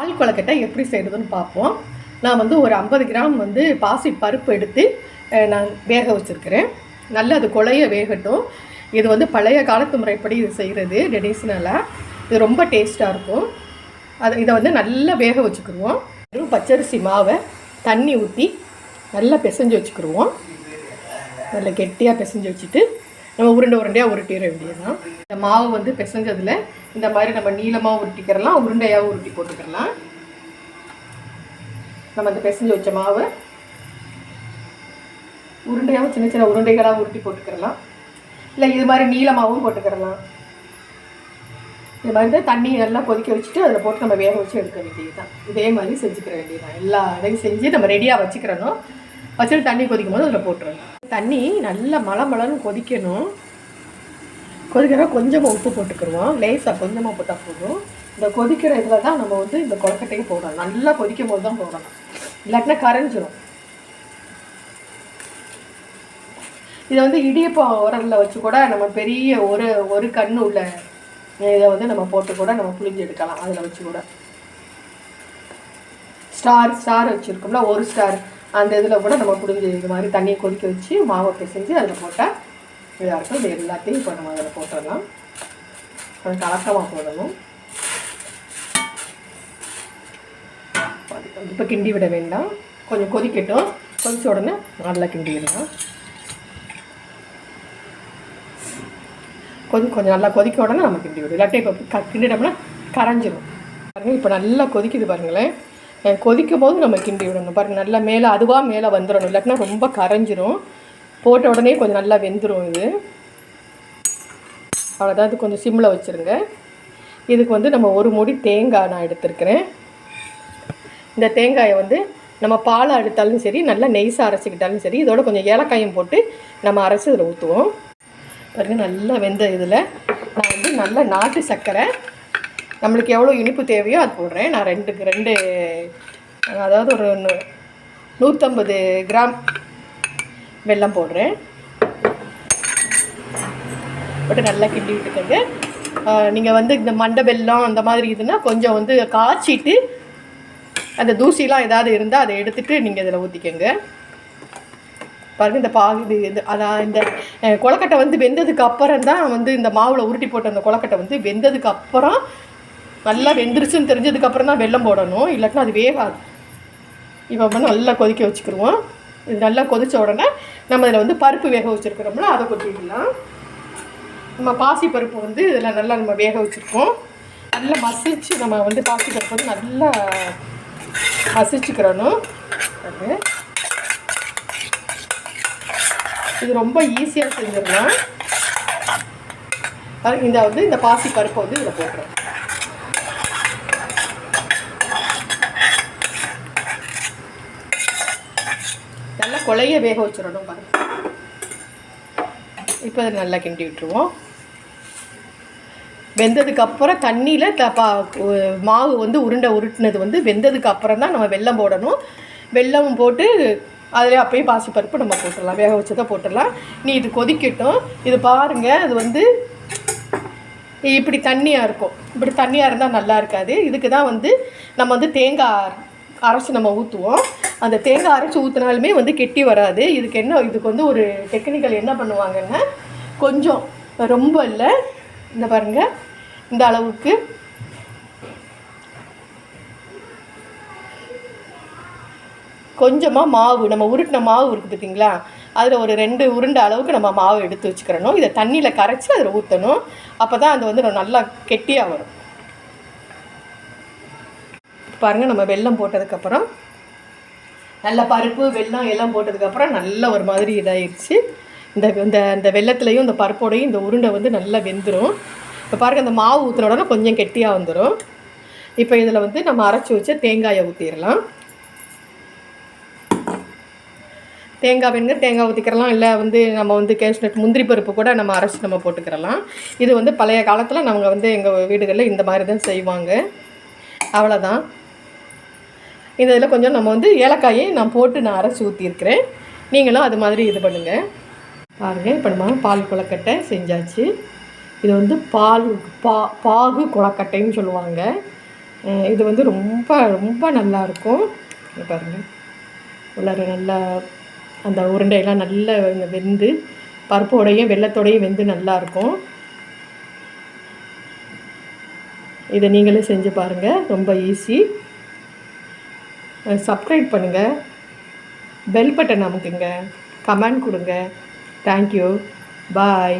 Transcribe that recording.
பால் கொலக்கட்டை எப்படி செய்கிறதுன்னு பார்ப்போம். நான் வந்து ஒரு ஐம்பது கிராம் வந்து பாசி பருப்பு எடுத்து நான் வேக வச்சுருக்கிறேன். நல்லா அது குழைய வேகட்டும். இது வந்து பழைய காலத்து முறைப்படி இது செய்கிறது ட்ரெடிஷ்னலாக இது ரொம்ப டேஸ்ட்டாக இருக்கும். அது இதை வந்து நல்லா வேக வச்சுக்கிடுவோம் வெறும் பச்சரிசி மாவை தண்ணி ஊற்றி நல்லா பிசைஞ்சு வச்சுக்கிடுவோம் நல்லா கெட்டியாக பிசைஞ்சு வச்சுட்டு நம்ம உருண்டை உருண்டையாக உருட்டிட வேண்டியதுதான். இந்த மாவு வந்து பிசைஞ்சதில் இந்த மாதிரி நம்ம நீளமாக உருட்டிக்கிறலாம் உருண்டையாக உருட்டி போட்டுக்கிறலாம். நம்ம இந்த பிசைஞ்சு வச்ச மாவை உருண்டையாகவும் சின்ன சின்ன உருண்டைகளாக உருட்டி போட்டுக்கிறலாம். இல்லை இது மாதிரி நீளமாகவும் போட்டுக்கிறலாம். இது மாதிரி தான் தண்ணி நல்லா கொதிக்க வச்சுட்டு அதில் போட்டு நம்ம வேக வச்சு எடுக்க வேண்டியது தான் இதே மாதிரி செஞ்சுக்கிற வேண்டியது தான் எல்லா இதையும் செஞ்சு நம்ம ரெடியாக வச்சுக்கிறணும். வச்சுட்டு தண்ணி கொதிக்கும் போது அதில் போட்டுறணும் தண்ணி நல்லா மலை மலைன்னு கொதிக்கணும். கொதிக்கிறோம் கொஞ்சமாக உப்பு போட்டுக்கிடுவோம். லேசாக கொஞ்சமாக போட்டால் போதும். இந்த கொதிக்கிற இதில் தான் நம்ம வந்து இந்த கொலக்கட்டையை போடணும். நல்லா கொதிக்கும் போது தான் போடணும். இல்லாட்டினா கரைஞ்சிரும். இதை வந்து இடியப்பம் உரலில் வச்சு கூட நம்ம பெரிய ஒரு ஒரு கண்ணு உள்ள இதை வந்து நம்ம போட்டு கூட நம்ம புளிஞ்சு எடுக்கலாம். அதில் வச்சு கூட. ஸ்டார் ஸ்டார் வச்சுருக்கோம்ல ஒரு ஸ்டார். அந்த இதில் கூட நம்ம புளிஞ்சு இது மாதிரி தண்ணியை கொதிக்க வச்சு மாவை பிசைஞ்சு அதில் போட்டால் இதாக இருக்கும். இது எல்லாத்தையும் இப்போ நம்ம அதில் போட்டுடலாம். கொஞ்சம் கலக்கமாக போடணும். இப்போ கிண்டி விட வேண்டாம். கொஞ்சம் கொதிக்கட்டும். கொதிச்ச உடனே நல்லா கிண்டி விடலாம். கொதி கொஞ்சம் நல்லா கொதிக்க உடனே நம்ம கிண்டி விடும் இல்லாட்டி இப்போ க கிண்டிட்டோம்னா கரைஞ்சிரும். பாருங்கள் இப்போ நல்லா கொதிக்குது பாருங்களேன். கொதிக்கும் போது நம்ம கிண்டி விடணும். பாருங்கள் நல்லா மேலே அதுவாக மேலே வந்துடணும் இல்லாட்டினா ரொம்ப கரைஞ்சிரும். போட்ட உடனே கொஞ்சம் நல்லா வெந்துடும் இது. அவ்வளோதான் இது கொஞ்சம் சிம்மில் வச்சுருங்க. இதுக்கு வந்து நம்ம ஒரு மூடி தேங்காய் நான் எடுத்திருக்கிறேன். இந்த தேங்காயை வந்து நம்ம பாலை எடுத்தாலும் சரி நல்லா நெய்ஸாக அரைச்சிக்கிட்டாலும் சரி இதோட கொஞ்சம் ஏலக்காயும் போட்டு நம்ம அரைச்சி இதில் ஊற்றுவோம். பாருங்கள் நல்லா வெந்த இதில் நான் வந்து நல்ல நாட்டு சர்க்கரை நம்மளுக்கு எவ்வளோ இனிப்பு தேவையோ அது போடுறேன். நான் ரெண்டு ரெண்டு அதாவது ஒரு நூ- நூற்றம்பது கிராம் வெல்லம் போடுறேன். போட்டு நல்லா கிண்டி விட்டுக்கோங்க. நீங்கள் வந்து இந்த மண்டை வெல்லம் அந்த மாதிரி இதுன்னா கொஞ்சம் வந்து காய்ச்சிட்டு அந்த தூசிலாம் ஏதாவது இருந்தால் அதை எடுத்துட்டு நீங்கள் இதில் ஊற்றிக்கோங்க பாருங்கள் இந்த பாகு இது அதான் இந்த அஹ், கொலக்கட்டை வந்து வெந்ததுக்கு அப்புறம் தான் வந்து இந்த மாவில் உருட்டி போட்ட அந்த கொலக்கட்டை வந்து வெந்ததுக்கு அப்புறம் நல்லா வெந்துருச்சுன்னு தெரிஞ்சதுக்கப்புறம் தான் வெல்லம் போடணும். இல்லாட்டினா அது வேகாது. இப்போ வந்து நல்லா கொதிக்க வச்சுக்கிடுவோம் இது நல்லா கொதித்த உடனே நம்ம இதில் வந்து பருப்பு வேக வச்சுருக்கிறோம்ல அதை கொட்டிக்கலாம் நம்ம பாசி பருப்பு வந்து இதில் நல்லா நம்ம வேக வச்சுருக்கோம். நல்லா மசிச்சு நம்ம வந்து பாசி பருப்பு வந்து நல்லா மசிச்சுக்கிறணும். அது. இது ரொம்ப ஈஸியாக செஞ்சிடலாம். இந்த வந்து இந்த பாசி பருப்பை வந்து இதில் போட்டுறோம் நல்லா கொலைய வேக வச்சிடணும் பாருங்க. இப்போ அதை நல்லா கிண்டி விட்டுருவோம். வெந்ததுக்கப்புறம் தண்ணியில் த பா மாவு வந்து உருண்டை உருட்டினது வந்து வெந்ததுக்கு அப்புறம் தான் நம்ம வெல்லம் போடணும். வெல்லம் போட்டு அதில் அப்பயும் பாசிப்பருப்பு நம்ம போட்டுடலாம். வேக வச்சதை போட்டுடலாம். நீ இது கொதிக்கட்டும். இது பாருங்கள் அது வந்து இப்படி தண்ணியாக இருக்கும். இப்படி தண்ணியாக இருந்தால் நல்லா இருக்காது. இதுக்கு தான் வந்து நம்ம வந்து தேங்காய் அரைச்சி நம்ம ஊற்றுவோம் அந்த தேங்காய் அரைச்சி ஊற்றினாலுமே வந்து கெட்டி வராது. இதுக்கு என்ன இதுக்கு வந்து ஒரு டெக்னிக்கல் என்ன பண்ணுவாங்கன்னா கொஞ்சம் ரொம்ப இல்லை. இந்த பாருங்கள் இந்த அளவுக்கு. கொஞ்சமாக மாவு நம்ம உருட்டின மாவு இருக்குது பார்த்தீங்களா அதில் ஒரு ரெண்டு உருண்டை அளவுக்கு நம்ம மாவு எடுத்து வச்சுக்கிறணும். இதை தண்ணியில் கரைச்சி அதில் ஊற்றணும் அப்போ தான் அது வந்து நல்லா கெட்டியாக வரும். பாருங்கள் நம்ம வெல்லம் போட்டதுக்கப்புறம் நல்ல பருப்பு வெல்லம் எல்லாம் போட்டதுக்கப்புறம் நல்ல ஒரு மாதிரி இதாயிருச்சு. இந்த இந்த இந்த வெள்ளத்துலேயும் இந்த பருப்போடையும் இந்த உருண்டை வந்து நல்லா வெந்துடும் இப்போ பாருங்கள் இந்த மாவு ஊற்றின உடனே கொஞ்சம் கெட்டியாக வந்துடும் இப்போ இதில் வந்து நம்ம அரைச்சி வச்ச தேங்காயை ஊற்றிடலாம் தேங்காய் வேணுங்க தேங்காய் ஊற்றிக்கிறலாம் இல்லை வந்து நம்ம வந்து கேஷ்நட் முந்திரி பருப்பு கூட நம்ம அரைச்சி நம்ம போட்டுக்கிறலாம். இது வந்து பழைய காலத்தில் நம்ம வந்து எங்கள் வீடுகளில் இந்த மாதிரி தான் செய்வாங்க. அவ்வளோதான் இந்த இதில் கொஞ்சம் நம்ம வந்து ஏலக்காயை நான் போட்டு நான் அரைச்சி ஊற்றியிருக்கிறேன் நீங்களும் அது மாதிரி இது பண்ணுங்கள் பாருங்கள் இப்போ நம்ம பால் கொலக்கட்டை செஞ்சாச்சு. இது வந்து பால் பா பாகு கொலக்கட்டைன்னு சொல்லுவாங்க. இது வந்து ரொம்ப ரொம்ப நல்லாயிருக்கும் பாருங்கள் உள்ளார நல்லா அந்த உருண்டையெல்லாம் நல்லா வெந்து பருப்போடையும் வெள்ளத்தோடையும் வெந்து நல்லா இருக்கும். இதை நீங்களே செஞ்சு பாருங்கள் ரொம்ப ஈஸி. சப்ஸ்கிரைப் பண்ணுங்கள் பெல் பட்டன் அமுக்குங்க. கமெண்ட் கொடுங்க. Thank you bye